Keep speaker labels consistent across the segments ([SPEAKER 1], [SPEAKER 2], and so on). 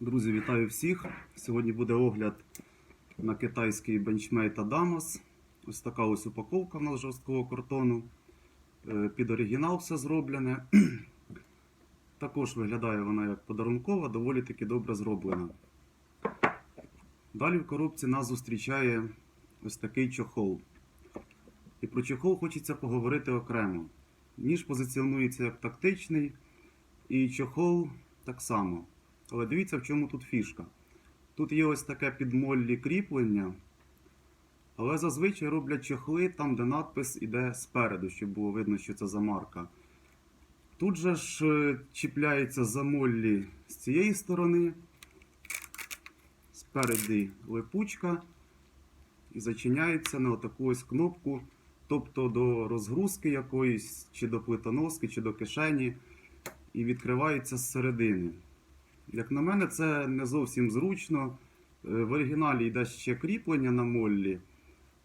[SPEAKER 1] Друзі, вітаю всіх! Сьогодні буде огляд на китайський бенчмейт Adamos. Ось така ось упаковка в нас жорсткого картону. Е, Під оригінал все зроблене. Також виглядає вона як подарункова, доволі таки добре зроблена. Далі в коробці нас зустрічає ось такий чохол. І про чохол хочеться поговорити окремо. Ніж позиціонується як тактичний, і чохол так само. Але дивіться, в чому тут фішка. Тут є ось таке підмоллі кріплення, але зазвичай роблять чохли там, де надпис іде спереду, щоб було видно, що це за марка. Тут же ж е, чіпляється замоллі з цієї сторони, спереди липучка і зачиняється на отаку ось кнопку, тобто до розгрузки якоїсь, чи до плитоноски, чи до кишені, і відкривається зсередини. Як на мене, це не зовсім зручно. Е, В оригіналі йде ще кріплення на моллі.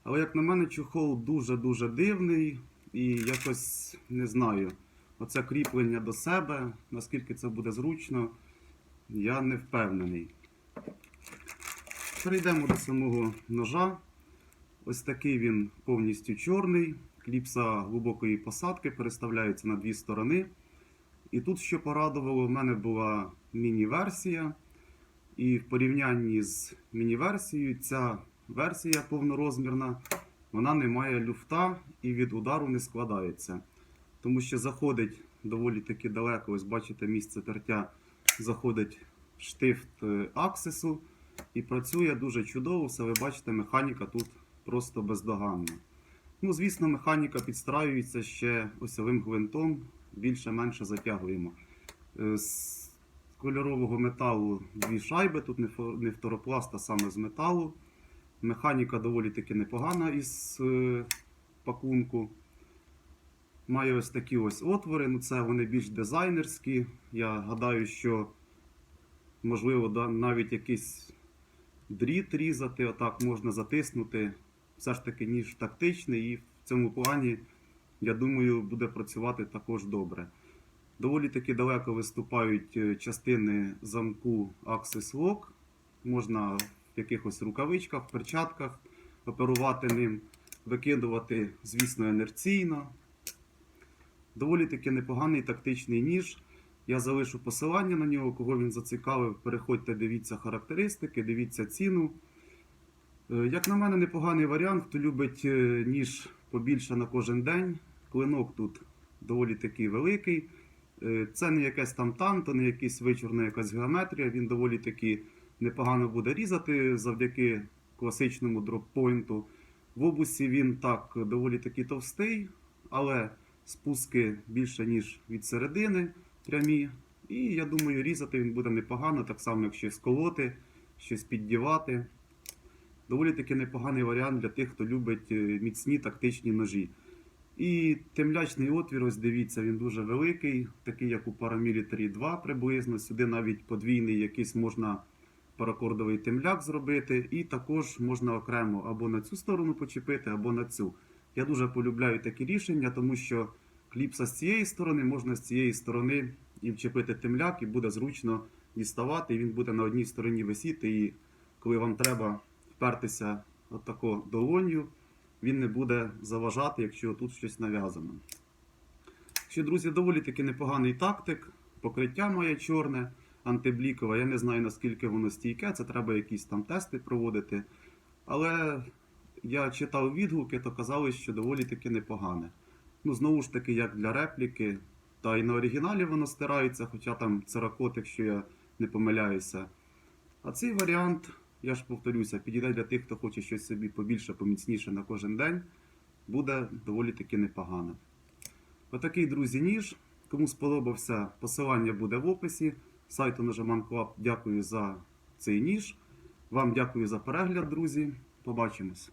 [SPEAKER 1] Але, як на мене, чохол дуже-дуже дивний і якось не знаю. Оце кріплення до себе, наскільки це буде зручно, я не впевнений. Перейдемо до самого ножа. Ось такий він повністю чорний. Кліпса глибокої посадки переставляється на дві сторони. І тут, що порадувало, в мене була міні-версія. І в порівнянні з міні-версією, ця версія повнорозмірна, вона не має люфта і від удару не складається. Тому що заходить доволі таки далеко, ось бачите, місце тертя, заходить штифт е, аксесу і працює дуже чудово. Все ви бачите, механіка тут просто бездоганна. Ну, звісно, механіка підстраюється ще осьовим гвинтом, більше-менше затягуємо. Е, З кольорового металу дві шайби, тут не фторопласт, а саме з металу. Механіка доволі таки непогана із е, пакунку. Має ось такі ось отвори, ну це вони більш дизайнерські. Я гадаю, що можливо навіть якийсь дріт різати, отак можна затиснути. Все ж таки ніж тактичний і в цьому плані, я думаю, буде працювати також добре. Доволі таки далеко виступають е, частини замку Axis Lock. Можна в якихось рукавичках, перчатках оперувати ним, викидувати, звісно, інерційно. Доволі таки непоганий тактичний ніж. Я залишу посилання на нього, кого він зацікавив. Переходьте, дивіться характеристики, дивіться ціну. Е, Як на мене, непоганий варіант. Хто любить е, ніж побільше на кожен день. Клинок тут доволі такий великий. Е, Це не якесь там танто, не якась вичурна якась геометрія. Він доволі таки непогано буде різати завдяки класичному дроппойнту. В обусі він так доволі таки товстий, але спуски більше, ніж від середини прямі. І я думаю, різати він буде непогано, так само, як щось колоти, щось піддівати. Доволі таки непоганий варіант для тих, хто любить е, міцні тактичні ножі. І темлячний отвір, ось дивіться, він дуже великий, такий як у Paramilitary 2 приблизно. Сюди навіть подвійний якийсь можна паракордовий темляк зробити. І також можна окремо або на цю сторону почепити, або на цю. Я дуже полюбляю такі рішення, тому що кліпса з цієї сторони можна з цієї сторони і вчепити темляк, і буде зручно діставати. І він буде на одній стороні висіти. І коли вам треба впертися отако долонью, він не буде заважати, якщо тут щось нав'язано. Ще, друзі, доволі таки непоганий тактик. Покриття має чорне, антиблікове. Я не знаю наскільки воно стійке, це треба якісь там тести проводити. Але я читав відгуки, то казали, що доволі таки непогане. Ну, знову ж таки, як для репліки, та і на оригіналі воно стирається, хоча там церакот, якщо я не помиляюся. А цей варіант, я ж повторюся, підійде для тих, хто хоче щось собі побільше, поміцніше на кожен день, буде доволі таки непогано. Отакий, друзі, ніж. Кому сподобався, посилання буде в описі. Сайту Ножаман Club дякую за цей ніж. Вам дякую за перегляд, друзі. Побачимось.